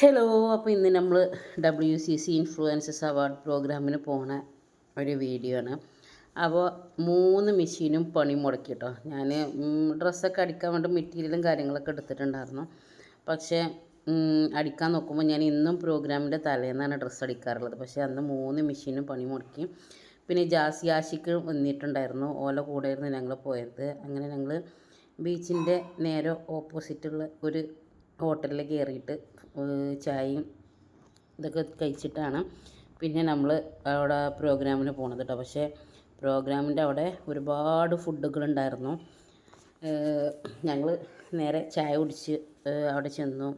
Hello അപ്പോൾ ഇന്ന് നമ്മൾ W C C influences award പ്രോഗ്രാമിന് പോണ ഒരു വീഡിയോ ആണ്. അപ്പോൾ മൂന്ന് മെഷീനും പണി മുടക്കി കേട്ടോ ഞാൻ ഡ്രസ്സൊക്കെ അടിക്കാൻ വേണ്ടി മെറ്റീരിയലും കാര്യങ്ങളൊക്കെ എടുത്തിട്ടുണ്ടായിരുന്നു. പക്ഷേ അടിക്കാൻ നോക്കുമ്പോൾ ഞാൻ ഇന്നും പ്രോഗ്രാമിന്റെ തലേന്നാണ് ഡ്രസ്സ് അടിക്കാറുള്ളത്. പക്ഷേ അന്ന് മൂന്ന് മെഷീനും പണി മുടക്കി. പിന്നെ ജാസി ആശിക്ക് വന്നിട്ടുണ്ടായിരുന്നു. ഓല കൂടെയായിരുന്നു ഞങ്ങൾ പോയത്. അങ്ങനെ ഞങ്ങൾ ബീച്ചിന്റെ നേരെ ഓപ്പോസിറ്റുള്ള ഒരു ഹോട്ടലിൽ കയറിയിട്ട് ചായയും ഇതൊക്കെ കഴിച്ചിട്ടാണ്. പിന്നെ നമ്മൾ അവിടെ പ്രോഗ്രാമിന് പോണത് കേട്ടോ പക്ഷേ പ്രോഗ്രാമിന്റെ അവിടെ ഒരുപാട് ഫുഡുകളുണ്ടായിരുന്നു ഞങ്ങൾ നേരെ ചായ കുടിച്ച് അവിടെ ചെന്നു.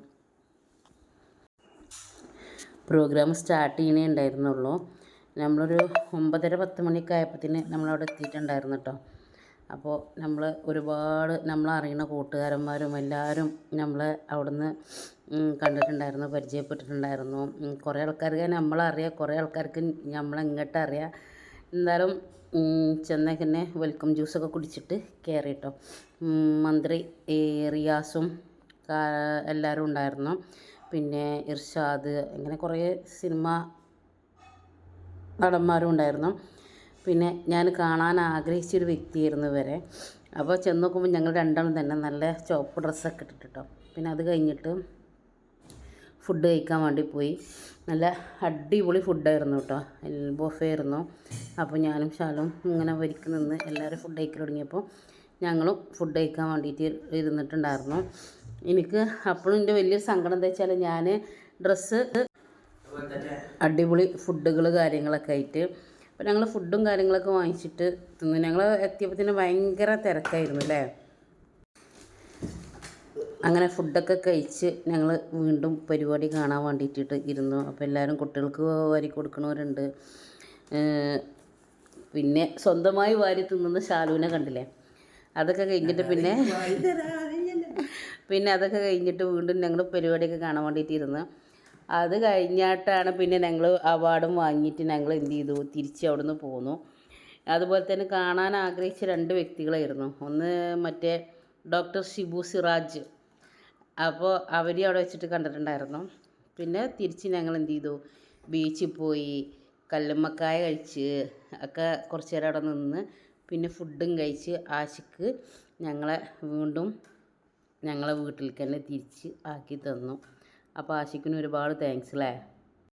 പ്രോഗ്രാം സ്റ്റാർട്ട് ചെയ്യണേ ഉണ്ടായിരുന്നുള്ളൂ. നമ്മളൊരു ഒമ്പതര പത്ത് മണിയൊക്കെ ആയപ്പോഴത്തേന് നമ്മളവിടെ എത്തിയിട്ടുണ്ടായിരുന്നു കേട്ടോ അപ്പോൾ നമ്മൾ ഒരുപാട് നമ്മളറിയുന്ന കൂട്ടുകാരന്മാരും എല്ലാവരും നമ്മളെ അവിടുന്ന് കണ്ടിട്ടുണ്ടായിരുന്നു പരിചയപ്പെട്ടിട്ടുണ്ടായിരുന്നു. കുറേ ആൾക്കാർക്ക് നമ്മളറിയാം കുറേ ആൾക്കാർക്ക് നമ്മളെങ്ങോട്ട് അറിയാം. എന്തായാലും ചെന്നേക്കന്നെ വെൽക്കം ജ്യൂസൊക്കെ കുടിച്ചിട്ട് കയറി കേട്ടോ മന്ത്രി റിയാസും എല്ലാവരും ഉണ്ടായിരുന്നു. പിന്നെ ഇർഷാദ് അങ്ങനെ കുറേ സിനിമ നടന്മാരും ഉണ്ടായിരുന്നു. പിന്നെ ഞാൻ കാണാൻ ആഗ്രഹിച്ചൊരു വ്യക്തിയായിരുന്നു ഇവരെ. അപ്പോൾ ചെന്ന് നോക്കുമ്പോൾ ഞങ്ങൾ രണ്ടാളും തന്നെ നല്ല ചുവപ്പ് ഡ്രസ്സൊക്കെ ഇട്ടിട്ട് കേട്ടോ പിന്നെ അത് കഴിഞ്ഞിട്ട് ഫുഡ് കഴിക്കാൻ വേണ്ടി പോയി. നല്ല അടിപൊളി ഫുഡായിരുന്നു കേട്ടോ. ബൊഫേ ആയിരുന്നു അപ്പോൾ ഞാനും ശാലും ഇങ്ങനെ വരിക്ക് നിന്ന് എല്ലാവരും ഫുഡ് കഴിക്കാൻ തുടങ്ങിയപ്പോൾ ഞങ്ങളും ഫുഡ് കഴിക്കാൻ വേണ്ടിയിട്ട് ഇരുന്നിട്ടുണ്ടായിരുന്നു. എനിക്ക് അപ്പോഴും എന്റെ വലിയൊരു സങ്കടം എന്താ വെച്ചാൽ ഞാൻ ഡ്രസ്സ് അടിപൊളി ഫുഡുകൾ കാര്യങ്ങളൊക്കെ ആയിട്ട് അപ്പോൾ ഞങ്ങൾ ഫുഡും കാര്യങ്ങളൊക്കെ വാങ്ങിച്ചിട്ട് തിന്നു. ഞങ്ങൾ എത്തിയപ്പോൾ തന്നെ ഭയങ്കര തിരക്കായിരുന്നു അല്ലേ അങ്ങനെ ഫുഡൊക്കെ കഴിച്ച് ഞങ്ങൾ വീണ്ടും പരിപാടി കാണാൻ വേണ്ടിയിട്ട് ഇരുന്നു. അപ്പോൾ എല്ലാവരും കുട്ടികൾക്ക് വാരി കൊടുക്കണവരുണ്ട്. പിന്നെ സ്വന്തമായി വാരി തിന്നുന്ന ശാലുവിനെ കണ്ടില്ലേ? അതൊക്കെ കഴിഞ്ഞിട്ട് പിന്നെ പിന്നെ അതൊക്കെ കഴിഞ്ഞിട്ട് വീണ്ടും ഞങ്ങൾ പരിപാടിയൊക്കെ കാണാൻ വേണ്ടിയിട്ട് ഇരുന്ന്. അത് കഴിഞ്ഞിട്ടാണ് പിന്നെ ഞങ്ങൾ അവാർഡും വാങ്ങിയിട്ട് ഞങ്ങൾ എന്ത് ചെയ്തു? തിരിച്ച് അവിടെ നിന്ന് പോന്നു. അതുപോലെ തന്നെ കാണാൻ ആഗ്രഹിച്ച രണ്ട് വ്യക്തികളായിരുന്നു. ഒന്ന് മറ്റേ ഡോക്ടർ ഷിബു സിറാജ്. അപ്പോൾ അവരെ അവിടെ വെച്ചിട്ട് കണ്ടിട്ടുണ്ടായിരുന്നു. പിന്നെ തിരിച്ച് ഞങ്ങൾ എന്ത് ചെയ്തു? ബീച്ചിൽ പോയി കല്ലുമ്മക്കായ കഴിച്ച് ഒക്കെ കുറച്ച് നേരം അവിടെ നിന്ന് പിന്നെ ഫുഡും കഴിച്ച് ആശിക്ക് ഞങ്ങളെ വീണ്ടും ഞങ്ങളെ വീട്ടിലേക്ക് തന്നെ തിരിച്ച് ആക്കി തന്നു. അപ്പോൾ ആശിക്കിന് ഒരുപാട് താങ്ക്സ് അല്ലേ